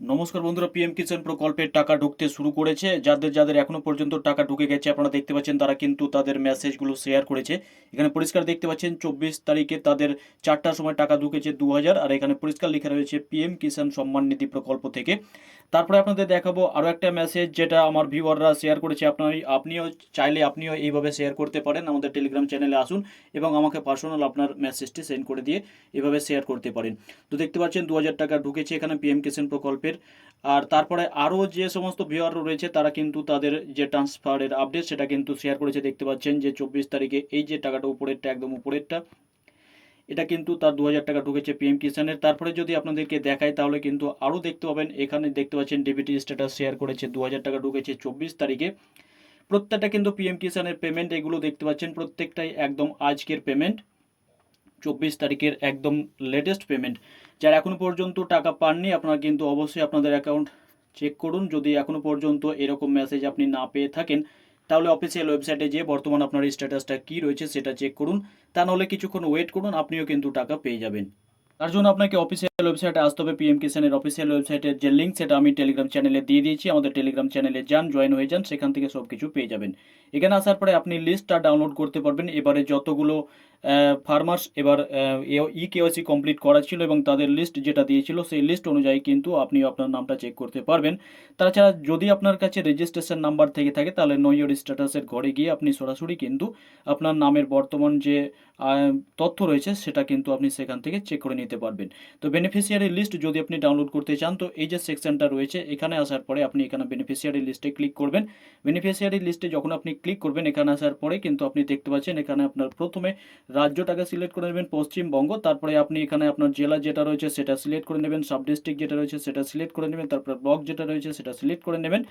নমস্কার বন্ধুরা পিএম কিষাণ প্রকল্পের টাকা ঢুকতে শুরু করেছে। যাদের যাদের এখনও পর্যন্ত টাকা ঢুকে গেছে আপনারা দেখতে পাচ্ছেন, তারা কিন্তু তাদের মেসেজগুলো শেয়ার করেছে। এখানে পরিষ্কার দেখতে পাচ্ছেন, চব্বিশ তারিখে তাদের চারটার সময় টাকা ঢুকেছে দু হাজার আর এখানে পরিষ্কার লেখা রয়েছে পিএম কিষাণ সম্মান নিধি প্রকল্প থেকে। তারপরে আপনাদের দেখাবো আরও একটা মেসেজ যেটা আমার ভিউয়াররা শেয়ার করেছে। আপনার, আপনিও চাইলে আপনিও এইভাবে শেয়ার করতে পারেন। আমাদের টেলিগ্রাম চ্যানেলে আসুন এবং আমাকে পার্সোনাল আপনার মেসেজটি সেন্ড করে দিয়ে এভাবে শেয়ার করতে পারেন। তো দেখতে পাচ্ছেন দু হাজার টাকা ঢুকেছে এখানে পিএম কিষাণ প্রকল্পের আর তারপরে আরও যে সমস্ত ভিউয়ার রয়েছে, তারা কিন্তু তাদের যে ট্রান্সফারের আপডেট সেটা কিন্তু শেয়ার করেছে। দেখতে পাচ্ছেন যে চব্বিশ তারিখে এই যে টাকাটা উপরেরটা, একদম উপরেরটা, এটা কিন্তু তার দু হাজার টাকা ঢুকেছে পিএম কিষানের তারপরে যদি আপনাদেরকে দেখায় তাহলে কিন্তু আরও দেখতে পাবেন, এখানে দেখতে পাচ্ছেন ডিবিটি স্ট্যাটাস শেয়ার করেছে, দু হাজার টাকা ঢুকেছে চব্বিশ তারিখে। প্রত্যেকটা কিন্তু পিএম কিষানের পেমেন্ট এগুলো দেখতে পাচ্ছেন, প্রত্যেকটাই একদম আজকের পেমেন্ট চব্বিশ তারিখের একদম লেটেস্ট পেমেন্ট যারা এখনও পর্যন্ত টাকা পাননি, আপনারা কিন্তু অবশ্যই আপনাদের অ্যাকাউন্ট চেক করুন। যদি এখনও পর্যন্ত এরকম মেসেজ আপনি না পেয়ে থাকেন, তাহলে অফিসিয়াল ওয়েবসাইটে গিয়ে বর্তমান আপনার স্ট্যাটাসটা কী রয়েছে সেটা চেক করুন। তা নাহলে কিছুক্ষণ ওয়েট করুন, আপনিও কিন্তু টাকা পেয়ে যাবেন। তার জন্য আপনাকে অফিসিয়াল ওয়েবসাইটে আসতে হবে। পিএম কিষানের অফিসিয়াল ওয়েবসাইটের যে লিঙ্ক সেটা আমি টেলিগ্রাম চ্যানেলে দিয়ে দিয়েছি। আমাদের টেলিগ্রাম চ্যানেলে যান জয়েন হয়ে যান, সেখান থেকে সব কিছু পেয়ে যাবেন। এখানে আসার পরে আপনি লিস্টটা ডাউনলোড করতে পারবেন। এবারে যতগুলো ফার্মার্স এবার ই কেওয়াইসি কমপ্লিট করা ছিল এবং তাদের লিস্ট যেটা দিয়েছিল সেই লিস্ট অনুযায়ী কিন্তু আপনি আপনার নামটা চেক করতে পারবেন। তাছাড়া যদি আপনার কাছে রেজিস্ট্রেশন নাম্বার থেকে থাকে, তাহলে নইয়র স্ট্যাটাসের ঘরে গিয়ে আপনি সরাসরি কিন্তু আপনার নামের বর্তমান যে তথ্য রয়েছে সেটা কিন্তু আপনি সেখান থেকে চেক করে নিতে পারবেন। তো বেনিফিশিয়ারি লিস্ট যদি আপনি ডাউনলোড করতে চান, তো এই যে সেকশনটা রয়েছে, এখানে আসার পরে আপনি এখানে বেনিফিশিয়ারি লিস্টে ক্লিক করবেন। বেনিফিশিয়ারি লিস্টে যখন আপনি ক্লিক করবেন, এখানে আসার পরে কিন্তু আপনি দেখতে পাচ্ছেন, এখানে আপনার প্রথমে রাজ্যটাকে সিলেক্ট করে নেবেন পশ্চিমবঙ্গ, তারপরে আপনি এখানে আপনার জেলা যেটা রয়েছে সেটা সিলেক্ট করে নেবেন, সাব ডিস্ট্রিক্ট যেটা রয়েছে সেটা সিলেক্ট করে নেবেন, তারপরে ব্লক যেটা রয়েছে সেটা সিলেক্ট করে নেবেন,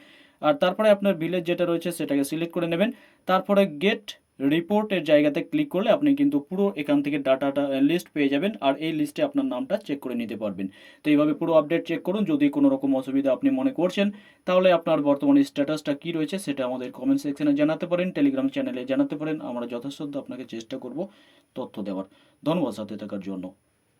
আর তারপরে আপনার ভিলেজ যেটা রয়েছে সেটাকে সিলেক্ট করে নেবেন, তারপরে গেট রিপোর্টের জায়গাতে ক্লিক করলে আপনি কিন্তু পুরো এখান থেকে ডাটাটা লিস্ট পেয়ে যাবেন আর এই লিস্টে আপনার নামটা চেক করে নিতে পারবেন। তো এইভাবে পুরো আপডেট চেক করুন। যদি কোনো রকম অসুবিধা আপনি মনে করছেন, তাহলে আপনার বর্তমানে স্ট্যাটাসটা কী রয়েছে সেটা আমাদের কমেন্ট সেকশনে জানাতে পারেন টেলিগ্রাম চ্যানেলে জানাতে পারেন। আমরা যথাসাধ্য আপনাকে চেষ্টা করব তথ্য দেওয়ার। ধন্যবাদ সাথে থাকার জন্য।